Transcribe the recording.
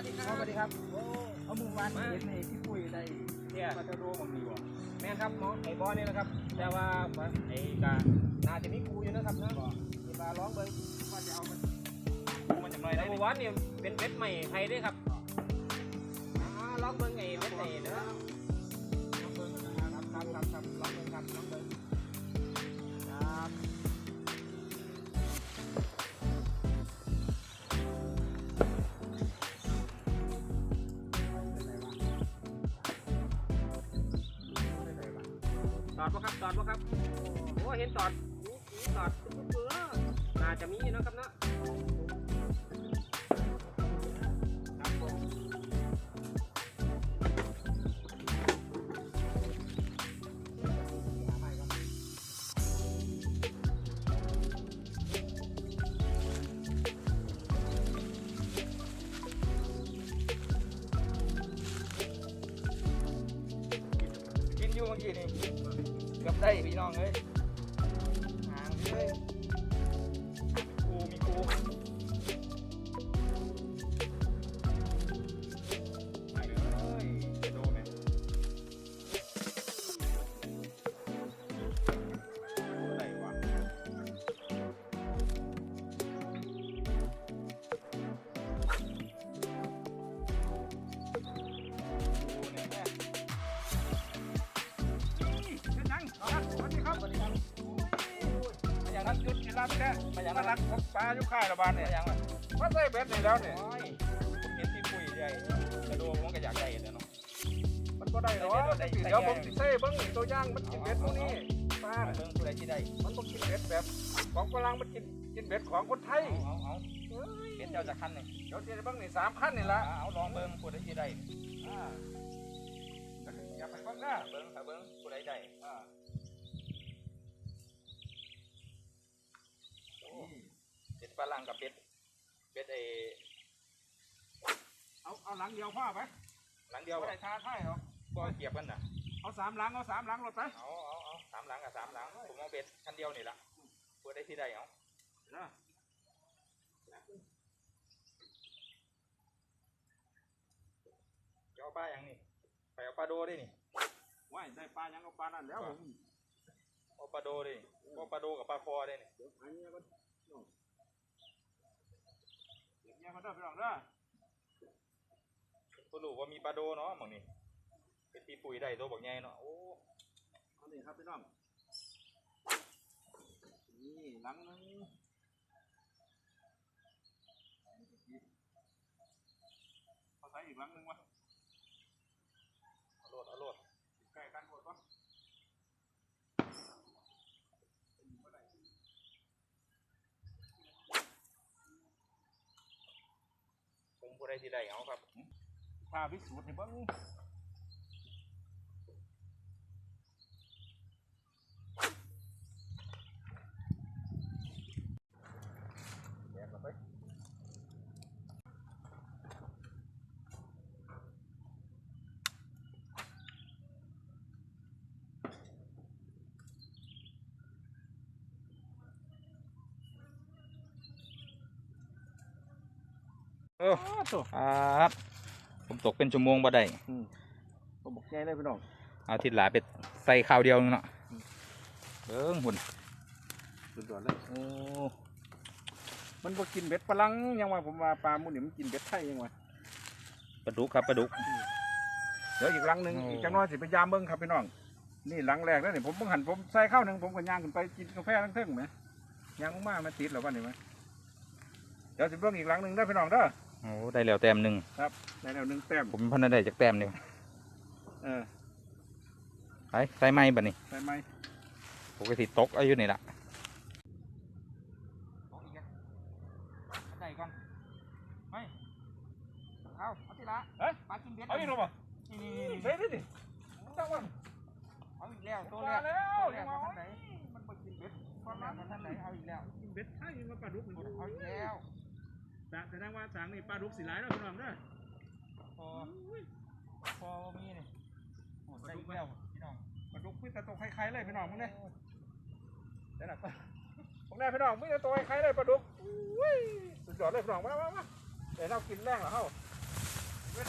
วัสดีครับสวัสดีครับโอ้เอามือวานเห็นในที่ปุ้ยได้เนี่ยปลาตะโดบางทีบ่แม่นครับหมอไอ้บอนี่นะครับ แต่ว่าไอ้กาน่าจะมีครูอยู่นะครับนะมีปลาร้องเบิ้งว่าจะเอามันครูมันจะหน่อยได้วันนี่เป็นเบ็ดใหม่ไทยด้วยครับ อดปะครับ ตอดปะครับ โอ้เห็นตอดนี่ตอดตุ๊บเปื้อน่าจะมีนะครับเนาะครับผมกินอยู่เมื่อกี้นี่ เกับได้พี่น้องเลยหางเลย รับแท้มาอย่างมานั้นรักปลาอยู่ค่ายระบาดเนี่ยมาอย่างนั้นมาใส่เบ็ดนี่แล้วเนี่ยโอ้ยผมเห็นที่คุยใหญ่จะโดูผมก็อยากได้เดี๋ยเนาะมันก็ได้หรอกเดี๋ยวผมสิใส่เบิ้งตัวย่างมันกินเบ็ดพวกนี้ปลาเบิ่งผู้ใดที่ได้มันต้องกินเบ็ดแบบของฝรั่งมันกินกินเบ็ดของคนไทยเอาเอาเอาเห็นเจ้าจะคันนี่เดี๋ยวจะเบิ้งนี่สามพันนี่ละเอาลองเบิ่งผู้ใดที่ได้อ่าอย่าไปเบิ้งนะเบิ่งถ้าเบิ่งผู้ใดได้ อ่า เป็ด ฝรั่งกับเป็ดเป็ดไอ้เอาเอาหลังเดียวพ่อไปหลังเดียวไม่ได้ทาไทยหรอกบ่เกียบกันน่ะเอาสามหลังเอาสามหลังรถไปเอาเอาเอาสามหลังกับสามหลังผมเอาเป็ดคันเดียวนี่ละผู้ใดที่ได้เอานะจะเอาปลาอย่างนี้ไปเอาปลาโดได้นี่ว่ายได้ปลายังเอาปลานั่นแล้วผมเอาปลาโดได้นี่เอาปลาโดกับปลาคอได้นี่เดี๋ยวอันนี้ก็ เดี๋ยวเนี่ยมันได้ไปหรอกเด้อผู้รู้ว่ามีปลาโดเนาะหมองนี่เป็นที่ปุ๋ยได้ตัวบอกใหญ่เนาะโอ้เอานี่ครับพี่น้องนี่หลังนึงเอาใส่อีกหลังนึงวะ เอาโลดเอาโลด ใกล้กันหมดปะ คง ผู้ใดที่ได้เอาครับพาพิสูจน์ให้เบิ่ง เอออ้าวโถ่ครับผมตกเป็นชั่วโมงบ่ได้ก็บอกแง่เลยพี่น้องเอาทิศหลาไปใส่ข้าวเดียวนึงเนาะเบิ้งหุ่นสุดยอดเลยโอ้มันบ่กินเบ็ดฝรั่งยังว่าผมว่าปลาหมูนี่มันกินเบ็ดไทยยังว่าปลาดุกครับปลาดุกเดี๋ยวอีกหลังหนึ่งโอ้อีกจังน้อยสิไปยามเบิ่งครับพี่น้องนี่หลังแรกแล้วนี่ผมเพิ่งหันผมใส่ข้าวหนึ่งผมก็ย่างขึ้นไปกินกาแฟทั้งเทิงไหมย่างมามันติดแล้ววันนี้ไหมเดี๋ยวสิเบิ่งอีกหลังหนึ่งได้อพี่น้องเด้อ โอ้ได้แล้วแต้มหนึ่งได้แล้วหนึ่งแต้มผมพันได้จากแต้มเดียวเออไปใส่ไม้บัดนี้ใส่ไหมปกติตกอายุนี่ละได้ก่อนไม่เอาเอาทีละเฮ้ยปลากินเบ็ดเอาอีกแล้วบ่นี่นี่นี่เฮ้ยนี่ดิจังหวะเอาอีกแล้วตัวมาแรกแล้วตัวแรยักงมาเอาทางไหนมันบ่กินเบ็ดตัวแรกมาทางไหนเอาอีกแล้วกินเบ็ดไทยมาปลาดุกเอาอีกแล้ว แสดงว่าสางนี่ปลาดุกสิหลายแล้วพี่น้องเด้อพอพอมีนี่โอ้ได้อีกแล้วพี่น้องปลาดุกมีแต่ตัวไข่ๆเลยพี่น้องมึงเนี่ยเดี๋ยวนะผมแน่พี่น้องมีแต่ตัวไข่ๆเลยปลาดุกอุ้ยสุดยอดเลยพี่น้องมามามาเดี๋ยวเรากินแรงเหรอเฮาเว้น